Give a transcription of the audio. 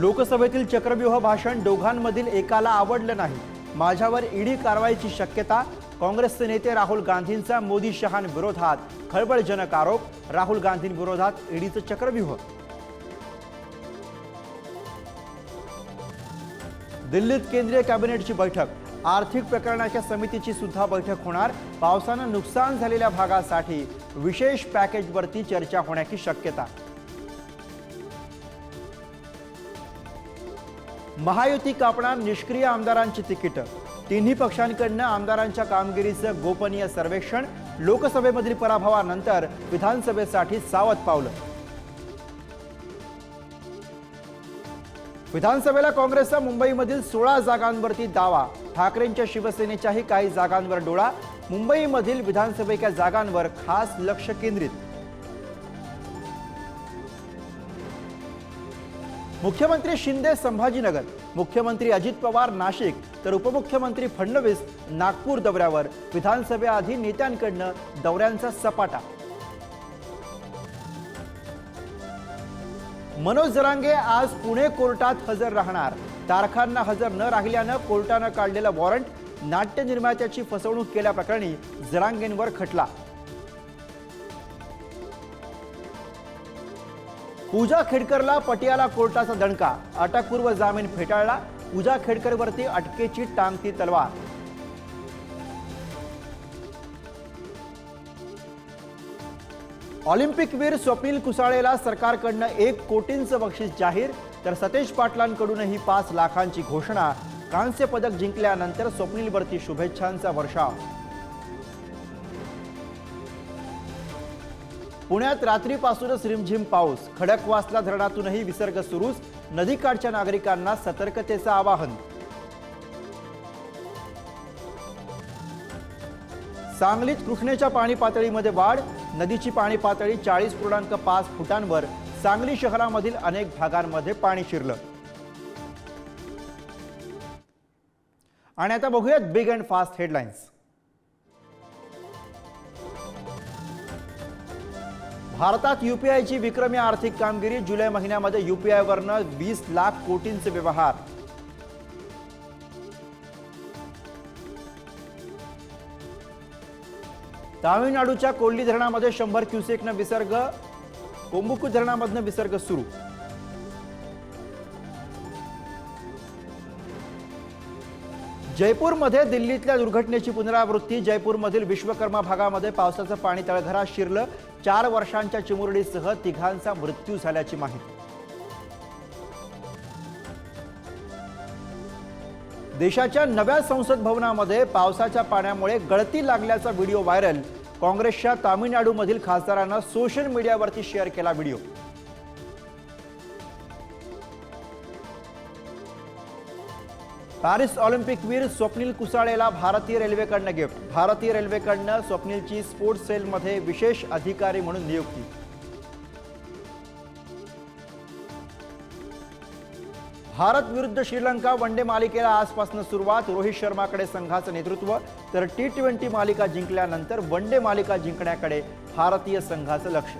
लोकसभेतील चक्रव्यूह भाषण दोघांमधील एकाला आवडलं नाही. माझ्यावर ईडी कारवाईची शक्यता काँग्रेसचे नेते राहुल गांधींचा मोदी शहांविरोधात खळबळजनक आरोप राहुल गांधींविरोधात ईडीचं चक्रव्यूह. दिल्लीत केंद्रीय कॅबिनेटची बैठक. आर्थिक प्रकरणाच्या समितीची सुद्धा बैठक होणार. पावसानं नुकसान झालेल्या भागासाठी विशेष पॅकेजवरती चर्चा होण्याची शक्यता. महायुती कापणार निष्क्रिय आमदारांची तिकीटं. तिन्ही पक्षांकडनं आमदारांच्या कामगिरीचं गोपनीय सर्वेक्षण लोकसभेमधील पराभवानंतर विधानसभेसाठी सावध पावलं. विधानसभेला काँग्रेसचा मुंबईमधील सोळा जागांवरती दावा. ठाकरेंच्या शिवसेनेच्याही काही जागांवर डोळा. मुंबईमधील विधानसभेच्या जागांवर खास लक्ष केंद्रित. मुख्यमंत्री शिंदे संभाजीनगर मुख्यमंत्री अजित पवार नाशिक तर उपमुख्यमंत्री फडणवीस नागपूर दौऱ्यावर. विधानसभेआधी नेत्यांकडनं दौऱ्यांचा सपाटा. मनोज जरांगे आज पुणे कोर्टात हजर राहणार. तारखांना हजर न राहिल्यानं कोर्टानं काढलेलं वॉरंट नाट्य निर्मात्याची फसवणूक केल्याप्रकरणी जरांगेंवर खटला. पूजा खेडकरला पटियाला कोर्टाचा दणका. अटकपूर्व जामीन फेटाळला. पूजा खेडकरवरती अटकेची टांगती तलवार. ऑलिम्पिकवीर स्वप्नील कुसाळेला सरकारकडनं एक कोटींचं बक्षीस जाहीर. तर सतेज पाटलांकडूनही पाच लाखांची घोषणा. कांस्य पदक जिंकल्यानंतर स्वप्नीलवरती शुभेच्छांचा वर्षाव. पुण्यात रात्रीपासूनच रिमझिम पाऊस. खडकवासला धरणातूनही विसर्ग सुरूच. नदीकाठच्या नागरिकांना सतर्कतेचं आवाहन. सांगलीत कृष्णेच्या पाणी पातळीमध्ये वाढ. नदीची पाणी पातळी चाळीस पूर्णांक पाच फुटांवर. सांगली शहरामधील अनेक भागांमध्ये पाणी शिरलं. आणि आता बघूयात बिग अँड फास्ट हेडलाईन्स भारतात युपीआयची विक्रमी आर्थिक कामगिरी जुलै महिन्यामध्ये युपीआयवरनं वीस लाख कोटींचे व्यवहार. तामिळनाडूच्या कोल्ली धरणामध्ये शंभर क्युसेकनं विसर्ग कोंबुकू धरणामधनं विसर्ग सुरू. जयपूरमध्ये दिल्लीतल्या दुर्घटनेची पुनरावृत्ती. जयपूरमधील विश्वकर्मा भागामध्ये पावसाचं पाणी तळघरात शिरलं. चार वर्षांच्या चिमुरडीसह तिघांचा मृत्यू झाल्याची माहिती. देशाच्या नव्या संसद भवनामध्ये पावसाच्या पाण्यामुळे गळती लागल्याचा व्हिडिओ व्हायरल. काँग्रेसच्या तामिळनाडूमधील खासदारांना सोशल मीडियावरती शेअर केला व्हिडिओ. पॅरिस ऑलिम्पिकवीर स्वप्नील कुसाळेला भारतीय रेल्वेकडनं गिफ्ट. भारतीय रेल्वेकडनं स्वप्नीलची स्पोर्ट्स सेलमध्ये विशेष अधिकारी म्हणून नियुक्ती. भारत विरुद्ध श्रीलंका वन डे मालिकेला आजपासून सुरुवात. रोहित शर्माकडे संघाचं नेतृत्व. तर टी ट्वेंटी मालिका जिंकल्यानंतर वन डे मालिका जिंकण्याकडे भारतीय संघाचं लक्ष.